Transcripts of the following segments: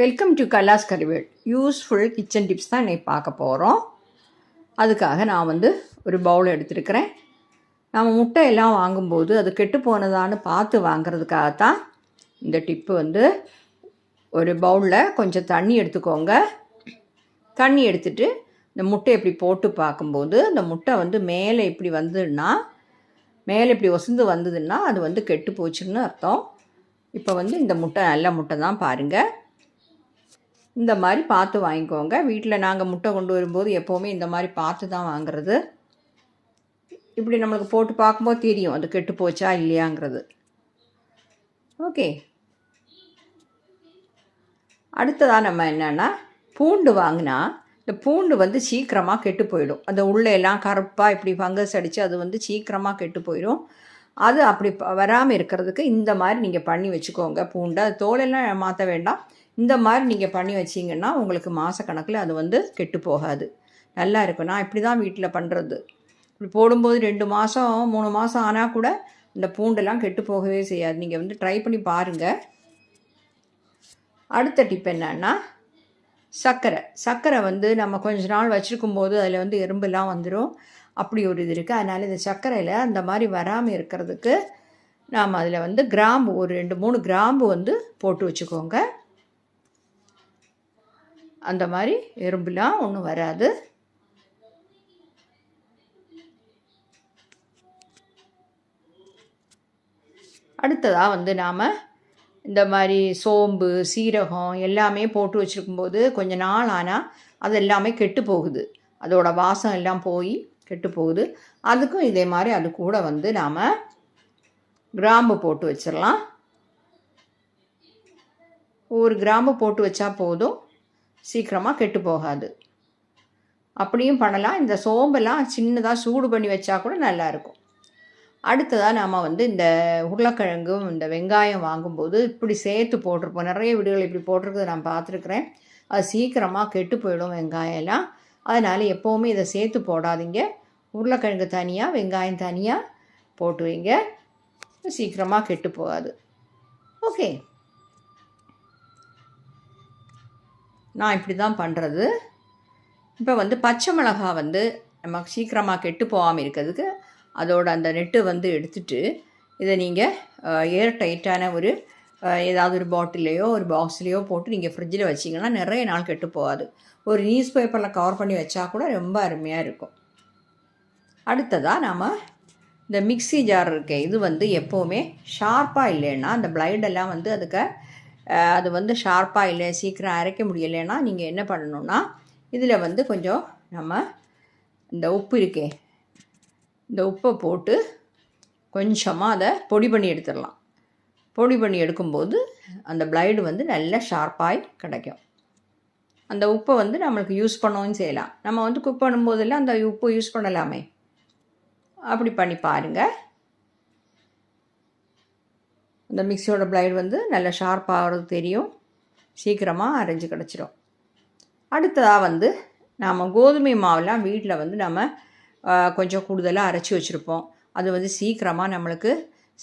Welcome to கலாஸ் கரிவேல் useful kitchen tips தான் இன்றைக்கி பார்க்க போகிறோம் அதுக்காக நான் வந்து ஒரு பவுல் எடுத்துருக்கிறேன். நம்ம முட்டை எல்லாம் வாங்கும்போது அது கெட்டு போனதான்னு பார்த்து வாங்கிறதுக்காகத்தான் இந்த டிப்பு வந்து ஒரு பவுலில் கொஞ்சம் தண்ணி எடுத்துக்கோங்க. தண்ணி எடுத்துட்டு இந்த முட்டை இப்படி போட்டு பார்க்கும்போது இந்த முட்டை வந்து மேலே இப்படி வந்ததுன்னா மேலே இப்படி ஒசந்து வந்ததுன்னா அது வந்து கெட்டு போச்சுன்னு அர்த்தம். இப்போ வந்து இந்த முட்டை நல்ல முட்டை தான் பாருங்கள் இந்த மாதிரி பார்த்து வாங்கிக்கோங்க. வீட்டில் நாங்கள் முட்டை கொண்டு வரும்போது எப்போவுமே இந்த மாதிரி பார்த்து தான் வாங்குறது. இப்படி நம்மளுக்கு போட்டு பார்க்கும்போது தெரியும் அது கெட்டு போச்சா இல்லையாங்கிறது. ஓகே. அடுத்ததாக நம்ம என்னென்னா பூண்டு வாங்கினா இந்த பூண்டு வந்து சீக்கிரமாக கெட்டு போயிடும். அந்த உள்ளே எல்லாம் கருப்பாக இப்படி ஃபங்கஸ் அடித்து அது வந்து சீக்கிரமாக கெட்டு போயிடும். அது அப்படி வராமல் இருக்கிறதுக்கு இந்த மாதிரி நீங்கள் பண்ணி வச்சுக்கோங்க பூண்டை. அது தோலெல்லாம் மாற்ற வேண்டாம். இந்த மாதிரி நீங்கள் பண்ணி வச்சிங்கன்னா உங்களுக்கு மாதக்கணக்கில் அது வந்து கெட்டு போகாது. நல்லா இருக்கும். நான் இப்படி தான் வீட்டில் பண்ணுறது இப்படி போடும்போது ரெண்டு மாதம் மூணு மாதம் ஆனால் கூட இந்த பூண்டெல்லாம் கெட்டு போகவே செய்யாது. நீங்கள் வந்து ட்ரை பண்ணி பாருங்கள் அடுத்த டிப் என்னன்னா சர்க்கரை. சர்க்கரை வந்து நம்ம கொஞ்ச நாள் வச்சுருக்கும் போது அதில் வந்து எறும்பெல்லாம் வந்துடும் அப்படி ஒரு இது இருக்குது அதனால் இந்த சர்க்கரையில் அந்த மாதிரி வராமல் இருக்கிறதுக்கு நாம் அதில் வந்து கிராம்பு ஒரு ரெண்டு மூணு கிராம்பு வந்து போட்டு வச்சுக்கோங்க. அந்த மாதிரி எறும்புலாம் ஒன்றும் வராது. அடுத்ததாக வந்து நாம் இந்த மாதிரி சோம்பு சீரகம் எல்லாமே போட்டு வச்சுருக்கும்போது கொஞ்ச நாள் ஆனால் அது எல்லாமே கெட்டு போகுது. அதோட வாசம் எல்லாம் போய் கெட்டு போகுது. அதுக்கும் இதே மாதிரி அது கூட வந்து நாம் கிராம்பு போட்டு வச்சிடலாம் ஒரு கிராம்பு போட்டு வச்சா போதும். சீக்கிரமாக கெட்டு போகாது. அப்படியும் பண்ணலாம். இந்த சோம்பெல்லாம் சின்னதாக சூடு பண்ணி வச்சா கூட நல்லாயிருக்கும் அடுத்ததாக நாம் வந்து இந்த உருளைக்கிழங்கும் இந்த வெங்காயம் வாங்கும்போது இப்படி சேர்த்து போட்டிருப்போம். நிறைய வீடுகள் இப்படி போட்டிருக்கிறது நான் பார்த்துருக்குறேன். அது சீக்கிரமாக கெட்டு போயிடும் வெங்காயம் எல்லாம் அதனால் எப்போவுமே இதை சேர்த்து போடாதீங்க. உருளைக்கிழங்கு தனியாக வெங்காயம் தனியாக போட்டு வைங்க சீக்கிரமாக கெட்டு போகாது. ஓகே. நான் இப்படி தான் பண்ணுறது இப்போ வந்து பச்சை மிளகா வந்து நம்ம சீக்கிரமாக கெட்டு போகாமல் இருக்கிறதுக்கு அதோட அந்த நெட்டு வந்து எடுத்துட்டு இதை நீங்கள் ஏர் டைட்டான ஒரு ஏதாவது ஒரு பாட்டிலையோ ஒரு பாக்ஸ்லேயோ போட்டு நீங்கள் ஃப்ரிட்ஜில் வச்சிங்கன்னா நிறைய நாள் கெட்டு போகாது. ஒரு நியூஸ் பேப்பரில் கவர் பண்ணி வச்சா கூட ரொம்ப அருமையாக இருக்கும். அடுத்ததாக நாம் இந்த மிக்சி ஜார் இருக்க இது வந்து எப்போவுமே ஷார்ப்பாக இல்லைன்னா அந்த பிளைடெல்லாம் வந்து அதுக்கு அது வந்து ஷார்ப்பாக இல்லை சீக்கிரம் அரைக்க முடியலைன்னா நீங்கள் என்ன பண்ணணுன்னா இதில் வந்து கொஞ்சம் நம்ம இந்த உப்பு இருக்கே இந்த உப்பை போட்டு கொஞ்சமாக அதை பொடி பண்ணி எடுத்துடலாம். பொடி பண்ணி எடுக்கும்போது அந்த பிளைடு வந்து நல்ல ஷார்ப்பாய் கிடைக்கும். அந்த உப்பை வந்து நம்மளுக்கு யூஸ் பண்ணவும் செய்யலாம். நம்ம வந்து குக் பண்ணும்போதெல்லாம் அந்த உப்பு யூஸ் பண்ணலாமே. அப்படி பண்ணி பாருங்கள் அந்த மிக்சியோட பிளைடு வந்து நல்லா ஷார்ப்பாகிறது தெரியும். சீக்கிரமாக அரைஞ்சு கிடச்சிரும். அடுத்ததாக வந்து நாம் கோதுமை மாவுலாம் வீட்டில் வந்து நம்ம கொஞ்சம் கூடுதலாக அரைச்சி வச்சுருப்போம். அது வந்து சீக்கிரமாக நம்மளுக்கு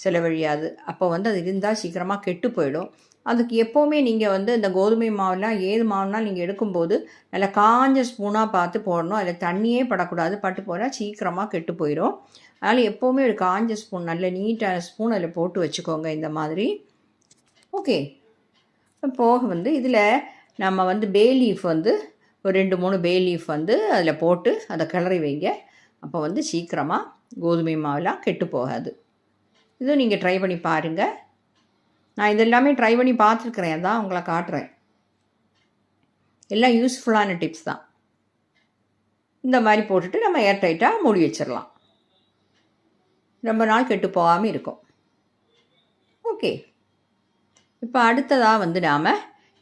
செலவழியாது. அப்போ வந்து அது இருந்தால் சீக்கிரமாக கெட்டு போயிடும். அதுக்கு எப்போவுமே நீங்கள் வந்து இந்த கோதுமை மாவுலாம் ஏது மாவுனால் நீங்கள் எடுக்கும்போது நல்லா காஞ்ச ஸ்பூனாக பார்த்து போடணும். அதில் தண்ணியே படக்கூடாது. பட்டு போனால் சீக்கிரமாக கெட்டு போயிடும் அதனால் எப்போவுமே ஒரு காஞ்ச ஸ்பூன் நல்ல நீட்டான ஸ்பூன் அதில் போட்டு வச்சுக்கோங்க இந்த மாதிரி. ஓகே போக வந்து இதில் நம்ம வந்து பே லீஃப் வந்து ஒரு ரெண்டு மூணு பே லீஃப் வந்து அதில் போட்டு அதை கிளறி வைங்க. அப்போ வந்து சீக்கிரமாக கோதுமை மாவுலாம் கெட்டு போகாது. இதுவும் நீங்கள் ட்ரை பண்ணி பாருங்கள் நான் இதெல்லாமே ட்ரை பண்ணி பார்த்துருக்குறேன். தான் உங்களை காட்டுறேன். எல்லாம் யூஸ்ஃபுல்லான டிப்ஸ் தான். இந்த மாதிரி போட்டுட்டு நம்ம ஏர் டைட்டாக மூடி வச்சிடலாம். ரொம்ப நாள் கெட்டு போகாமல் இருக்கும். ஓகே இப்போ அடுத்ததாக வந்து நாம்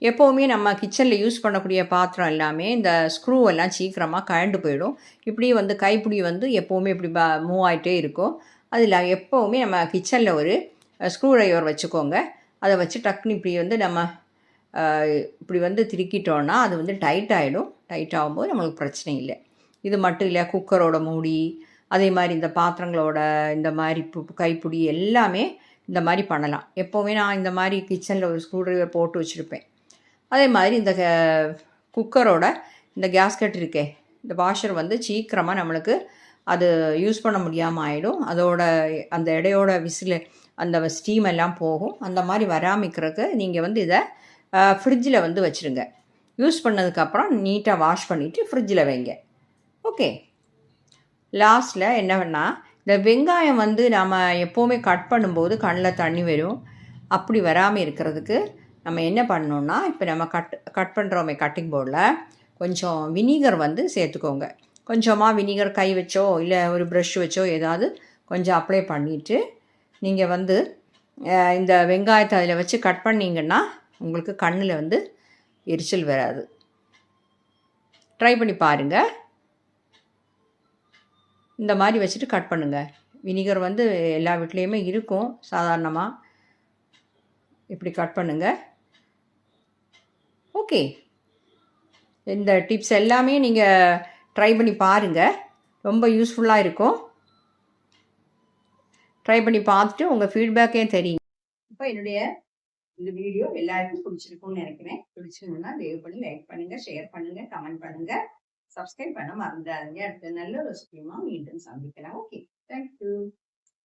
எப்போவுமே நம்ம கிச்சனில் யூஸ் பண்ணக்கூடிய பாத்திரம் எல்லாமே இந்த ஸ்க்ரூ எல்லாம் சீக்கிரமாக கழண்டு போயிடும். இப்படி வந்து கைப்பிடி வந்து எப்போவுமே இப்படி ப மூவ் ஆகிட்டே இருக்கும். அதில் எப்போவுமே நம்ம கிச்சனில் ஒரு ஸ்க்ரூ ட்ரைவர் வச்சுக்கோங்க. அதை வச்சு டக்குன்னு இப்படி வந்து நம்ம இப்படி வந்து திருக்கிட்டோன்னா அது வந்து டைட் ஆகிடும் டைட் ஆகும்போது நம்மளுக்கு பிரச்சனை இல்லை. இது மட்டும் இல்லை குக்கரோட மூடி அதே மாதிரி இந்த பாத்திரங்களோட இந்த மாதிரி கைப்பிடி எல்லாமே இந்த மாதிரி பண்ணலாம். எப்போவுமே நான் இந்த மாதிரி கிச்சனில் ஒரு ஸ்க்ரூ ட்ரைவர் போட்டு வச்சுருப்பேன். அதே மாதிரி இந்த குக்கரோட இந்த கேஸ்கட் இருக்கே இந்த வாஷர் வந்து சீக்கிரமாக நம்மளுக்கு அது யூஸ் பண்ண முடியாமல் ஆகிடும் அதோட அந்த இடையோட விசில் அந்த ஸ்டீம் எல்லாம் போகும். அந்த மாதிரி வராமிக்கிறதுக்கு நீங்கள் வந்து இதை ஃப்ரிட்ஜில் வந்து வச்சுருங்க. யூஸ் பண்ணதுக்கப்புறம் நீட்டாக வாஷ் பண்ணிவிட்டு ஃப்ரிட்ஜில் வைங்க. ஓகே லாஸ்ட்டில் என்ன பண்ணால் இந்த வெங்காயம் வந்து நாம் எப்போவுமே கட் பண்ணும்போது கண்ணில் தண்ணி வரும். அப்படி வராமல் இருக்கிறதுக்கு நம்ம என்ன பண்ணணுன்னா இப்போ நம்ம கட் கட் பண்ணுறோமே கட்டிங் போர்டில் கொஞ்சம் வினிகர் வந்து சேர்த்துக்கோங்க. கொஞ்சமாக வினிகர் கை வச்சோ இல்லை ஒரு ப்ரஷ் வச்சோ ஏதாவது கொஞ்சம் அப்ளை பண்ணிவிட்டு நீங்கள் வந்து இந்த வெங்காயத்தை அதில் வச்சு கட் பண்ணிங்கன்னா உங்களுக்கு கண்ணில் வந்து எரிச்சல் வராது. ட்ரை பண்ணி பாருங்கள் இந்த மாதிரி வச்சுட்டு கட் பண்ணுங்கள் வினிகர் வந்து எல்லா வீட்லேயுமே இருக்கும் சாதாரணமாக இப்படி கட் பண்ணுங்கள் ஓகே இந்த டிப்ஸ் எல்லாமே நீங்கள் ட்ரை பண்ணி பாருங்கள் ரொம்ப யூஸ்ஃபுல்லாக இருக்கும். ட்ரை பண்ணி பார்த்துட்டு உங்கள் ஃபீட்பேக்கே தெரியும். இப்போ என்னுடைய இந்த வீடியோ எல்லாருக்கும் பிடிச்சிருக்கும்னு நினைக்கிறேன். பிடிச்சிருந்தா தயவு பண்ணி லைக் பண்ணுங்கள் ஷேர் பண்ணுங்கள் கமெண்ட் பண்ணுங்கள் சப்ஸ்கிரைப் பண்ண மறந்துடாதீங்க. அடுத்த நல்ல ஒரு ஸ்கீமா மீண்டும் சந்திக்கலாம். Okay thank you